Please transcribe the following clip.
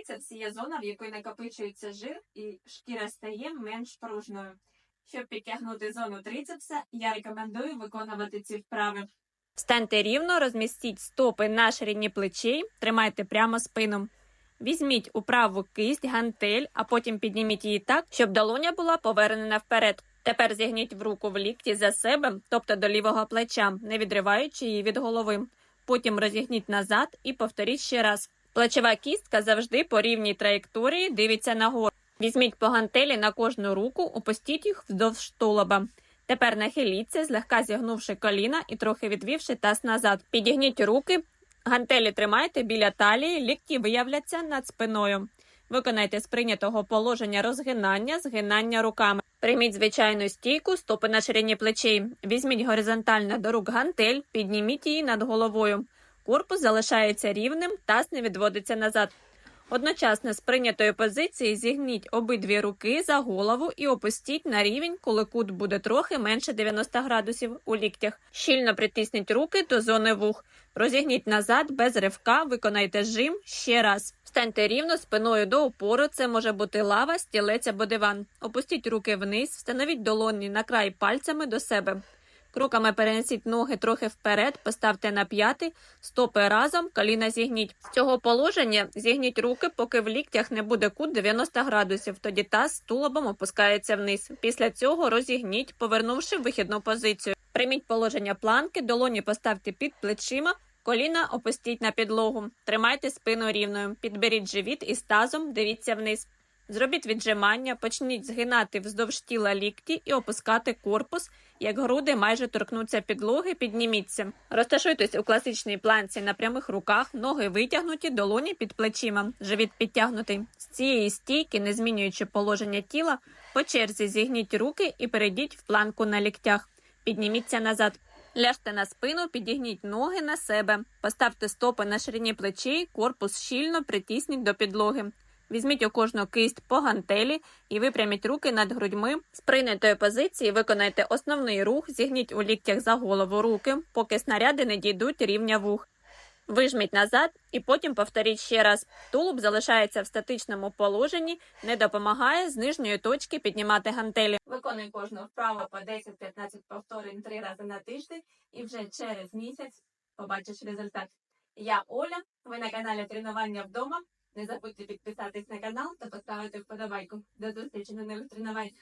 трицепс є зона, в якій накопичується жир і шкіра стає менш пружною. Щоб підтягнути зону трицепса, я рекомендую виконувати ці вправи. Встаньте рівно, розмістіть стопи на ширині плечей, тримайте прямо спину. Візьміть у праву кисть гантель, а потім підніміть її так, щоб долоня була повернена вперед. Тепер зігніть в руку в лікті за себе, тобто до лівого плеча, не відриваючи її від голови. Потім розігніть назад і повторіть ще раз. Плечова кістка завжди по рівній траєкторії дивиться нагору. Візьміть по гантелі на кожну руку, опустіть їх вздовж тулуба. Тепер нахиліться, злегка зігнувши коліна і трохи відвівши таз назад. Підігніть руки, гантелі тримайте біля талії, лікті виявляться над спиною. Виконайте з прийнятого положення розгинання, згинання руками. Прийміть звичайну стійку, стопи на ширині плечей. Візьміть горизонтально до рук гантель, підніміть її над головою. Корпус залишається рівним, таз не відводиться назад. Одночасно з прийнятої позиції зігніть обидві руки за голову і опустіть на рівень, коли кут буде трохи менше 90 градусів у ліктях. Щільно притисніть руки до зони вух. Розігніть назад без ривка, виконайте жим ще раз. Встаньте рівно спиною до опору. Це може бути лава, стілець або диван. Опустіть руки вниз, встановіть долоні на край пальцями до себе. Кроками перенесіть ноги трохи вперед, поставте на п'яти, стопи разом, коліна зігніть. З цього положення зігніть руки, поки в ліктях не буде кут 90 градусів. Тоді таз з тулубом опускається вниз. Після цього розігніть, повернувши в вихідну позицію. Прийміть положення планки, долоні поставте під плечима. Коліна опустіть на підлогу. Тримайте спину рівною. Підберіть живіт із тазом, дивіться вниз. Зробіть віджимання, почніть згинати вздовж тіла лікті і опускати корпус. Як груди майже торкнуться підлоги, підніміться. Розташуйтесь у класичній планці на прямих руках, ноги витягнуті, долоні під плечима, живіт підтягнутий. З цієї стійки, не змінюючи положення тіла, по черзі зігніть руки і перейдіть в планку на ліктях. Підніміться назад. Ляжте на спину, підігніть ноги на себе, поставте стопи на ширині плечей, корпус щільно притисніть до підлоги. Візьміть у кожну кисть по гантелі і випряміть руки над грудьми. З прийнятої позиції виконайте основний рух, зігніть у ліктях за голову руки, поки снаряди не дійдуть рівня вух. Вижміть назад і потім повторіть ще раз. Тулуб залишається в статичному положенні, не допомагає з нижньої точки піднімати гантелі. Виконуй кожну вправу по 10-15 повторень три рази на тиждень і вже через місяць побачиш результат. Я Оля, ви на каналі Тренування вдома. Не забудьте підписатись на канал та поставити вподобайку. До зустрічі на нових тренувань.